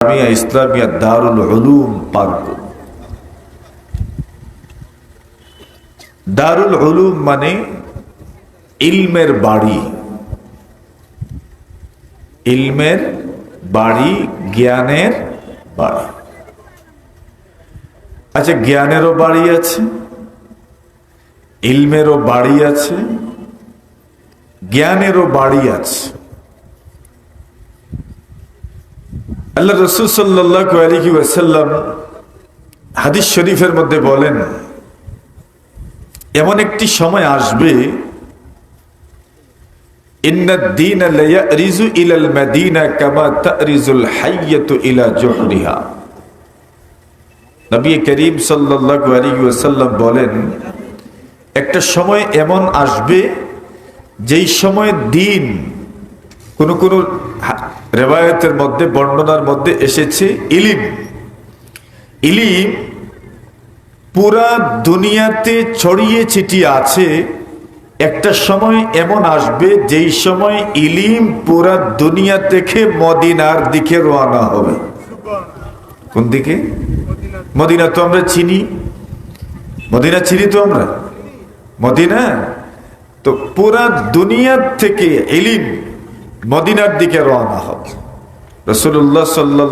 জামিয়া ইসলামিয়া দারুল দারুল মানে ইলমের বাড়ি। ইলমের বাড়ি, জ্ঞানের বাড়ি। আচ্ছা জ্ঞানেরও বাড়ি আছে, ইলমেরও বাড়ি আছে, জ্ঞানেরও বাড়ি আছে। আল্লাহ রসুল সাল্লাহ আলহি ওয়াসাল্লাম হাদিস শরীফের মধ্যে বলেন, এমন একটি সময় আসবে বলেন, একটা সময় এমন আসবে, যেই সময় দিন কোন কোন রেবায়তের মধ্যে, বর্ণনার মধ্যে এসেছে ইলিম। ইলিম পুরা দুনিয়াতে ছড়িয়ে ছিটিয়ে আছে। একটা সময় এমন আসবে, যেই সময় ইলিম পুরা দুনিয়া থেকে মদিনার দিকে রওনা হবে। কোন দিকে? মদিনা তো আমরা চিনি। মদিনা চিনি তো আমরা? মদিনা? তো পুরা দুনিয়ার থেকে ইলিম মদিনার দিকে রওনা হবে রসুল্লাহ সাল্লাহ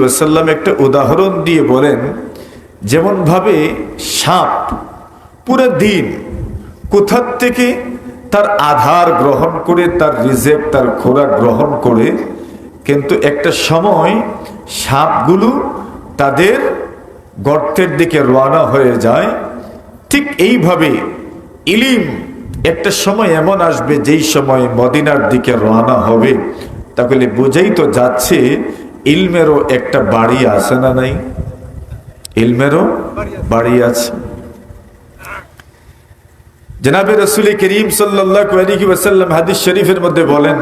ওয়াসাল্লাম একটা উদাহরণ দিয়ে বলেন যেমন ভাবে সাপ পুরো দিন কোথার থেকে তার আধার গ্রহণ করে, তার রিজেভ তার খোরাক গ্রহণ করে, কিন্তু একটা সময় সাপগুলো তাদের গর্তের দিকে রওনা হয়ে যায়। ঠিক এইভাবে ইলিম একটা সময় এমন আসবে, যেই সময় মদিনার দিকে রওনা হবে। তাহলে বুঝেই তো যাচ্ছে, ইলমেরও একটা বাড়ি আছে না নাই? ইলমেরও বাড়ি আছে। জনাবে রসুল করিম সাল্লাম হাদিস শরীফের মধ্যে বলেন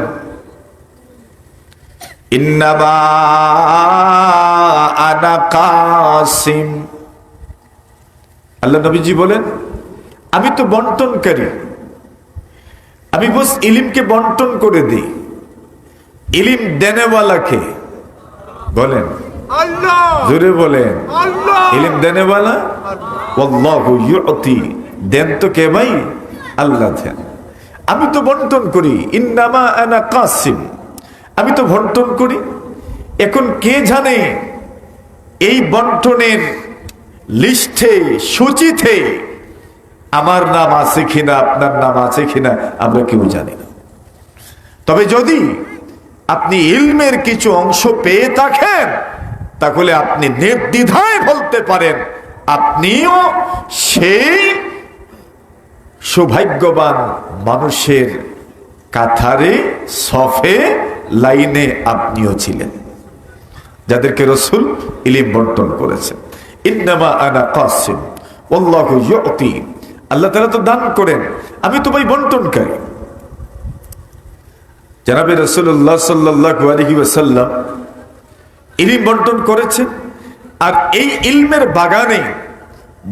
আল্লাহ নবীজি বলেন, আমি তো বন্টনকারী। আমি বস ইলিমকে বন্টন করে দিই। ইলিম দেনেওয়ালাকে বলেন। জোরে বলেন। ইলিম দেনেওয়ালা? দেন তো কে ভাই? আল্লাহ দেন। আমি তো বন্টন করি। ইন্নামা আনা কাসিম। আমি তো বন্টন করি। এখন কে জানে এই বন্টনের লিস্টে সূচিতে আমার নাম আছে কিনা, আপনার নাম আছে কিনা, আমরা কেউ জানি না। তবে যদি আপনি ইলমের কিছু অংশ পেয়ে থাকেন, তাহলে আপনি নির্দ্বিধায় বলতে পারেন, আপনিও সেই সৌভাগ্যবান মানুষের কাথারে সফে, লাইনে আপনিও ছিলেন। যাদেরকে রসুল ইলিম বন্টন করেছেন। ইন্নামা আনা কাসিম ইয়তি আল্লাহ তালা তো দান করেন। আমি তো ভাই বন্টনকারী। জানাবে রসুল্লাহ সাল্লাহ ইলিম বন্টন করেছেন, আর এই ইলমের বাগানে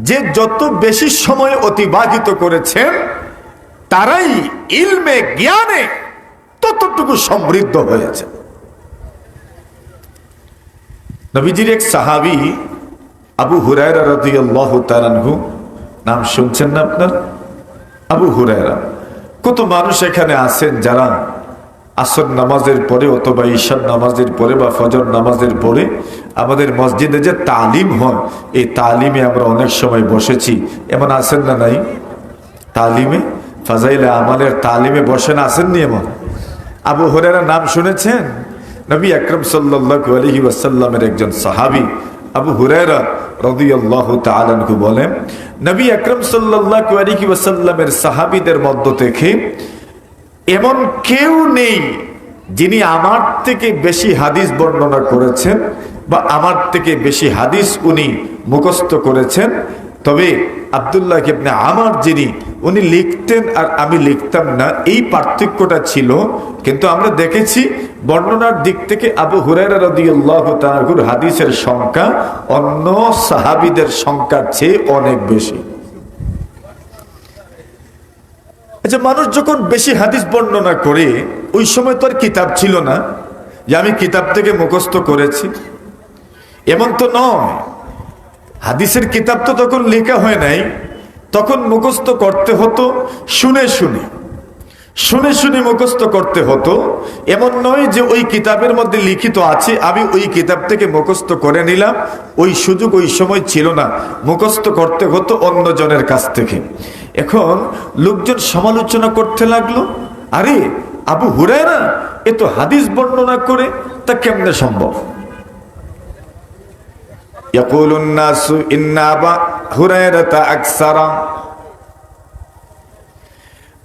যে যত বেশি সময় অতিবাহিত করেছেন, তারাই ইলমে জ্ঞানে ততটুকু সমৃদ্ধ হয়েছে। নবীজির এক সাহাবি, আবু হুরায়রা রাদিয়াল্লাহ তাআলাহু নাম শুনছেন না আপনার? আবু হুরায়রা। কত মানুষ এখানে আছেন যারা আসর নামাজের পরে অথবা ঈশান নামাজের পরে বা ফজর নামাজের পরে আমাদের মসজিদে যে তালিম হয়, এই তালিমে আমরা অনেক সময় বসেছি। এমন আছেন না নাই? তালিমে? ফাজাইলে আমাদের তালিমে বসেন আসেননি এমন? আবু হরেরা নাম শুনেছেন? নবী আকরম সাল্লাহ আলহি ওয়াসাল্লামের একজন সাহাবি আবু হুরায়রা রদিয়াল্লাহ তালু বলেন, নবী আকরম সাল্লাহ আলহি ওয়াসাল্লামের সাহাবিদের মধ্য থেকে এমন কেউ নেই যিনি আমার থেকে বেশি হাদিস বর্ণনা করেছেন বা আমার থেকে বেশি হাদিস উনি মুখস্থ করেছেন তবে আবদুল্লাহ ইবনে আমার যিনি, উনি লিখতেন আর আমি লিখতাম না। এই পার্থক্যটা ছিল, কিন্তু আমরা দেখেছি বর্ণনার দিক থেকে আবু তাআলার হাদিসের সংখ্যা অন্য সাহাবীদের সংখ্যার চেয়ে অনেক বেশি। আচ্ছা মানুষ যখন বেশি হাদিস বর্ণনা করে, ওই সময় তো আর কিতাব ছিল না। যে আমি কিতাব থেকে মুখস্থ করেছি, এমন তো নয়। হাদিসের কিতাব তো তখন লেখা হয় নাই, তখন মুখস্থ করতে হতো, শুনে শুনে। শুনে শুনে মুখস্থ করতে হতো, এমন নয় যে ওই কিতাবের মধ্যে লিখিত আছে, আমি ওই কিতাব থেকে মুখস্থ করে নিলাম, ওই সুযোগ ওই সময় ছিল না, মুখস্থ করতে হতো অন্যজনের কাছ থেকে। এখন লোকজন সমালোচনা করতে লাগল, আরে, আবু হুরায়রা, এ তো হাদিস বর্ণনা করে, তা কেমনে সম্ভব? يقول الناس إن أبا هريرة أكثر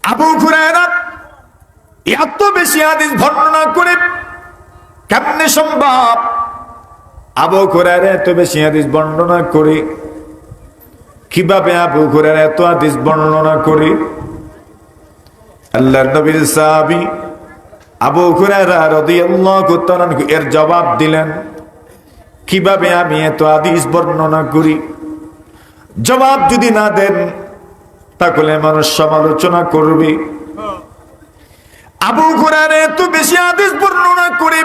আবু হুরায়রা এত বেশি হাদিস বর্ণনা করে কেমনে সম্ভব আবু হুরায়রা এত বেশি হাদিস বর্ণনা করে কিভাবে আবু হুরায়রা এত হাদিস বর্ণনা করে আল্লাহর নবীর সাহাবী আবু হুরায়রা রাদিয়াল্লাহু তাআলা আনহু এর জবাব দিলেন কীভাবে আমি এত আদিস বর্ণনা করি? জবাব যদি না দেন, তাহলে মানুষ সমালোচনা করবে। আবু কুরার এত বেশি আদেশ বর্ণনা করে।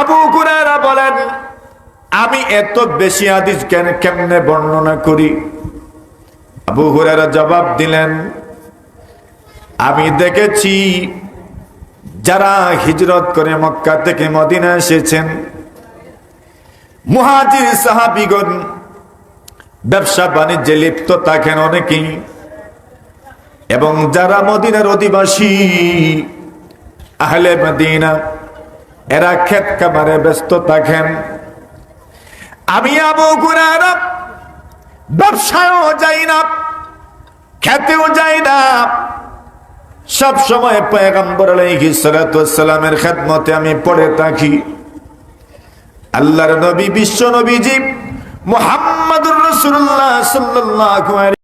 আবু কুরারা বলেন, আমি এত বেশি আদিস কেন, কেমনে বর্ণনা করি? আবু হুরারা জবাব দিলেন, আমি দেখেছি যারা হিজরত করে মক্কা থেকে মদিনা এসেছেন মুহাজির সাহাবিগণ ব্যবসা বাণিজ্যে লিপ্ত থাকেন অনেকেই। এবং যারা মদিনার অধিবাসী, আহলে মদিনা, এরা ক্ষেত কামারে ব্যস্ত থাকেন। আমি আবু গুরারা ব্যবসায়ও যাই না, খেতেও যাই না। সব সময় পয়গম্বর আলাইহিস সালামের খেদমতে আমি পড়ে থাকি। আল্লাহর নবী বিশ্ব নবীজি মোহাম্মদুর রসুল্লাহ আলাইহি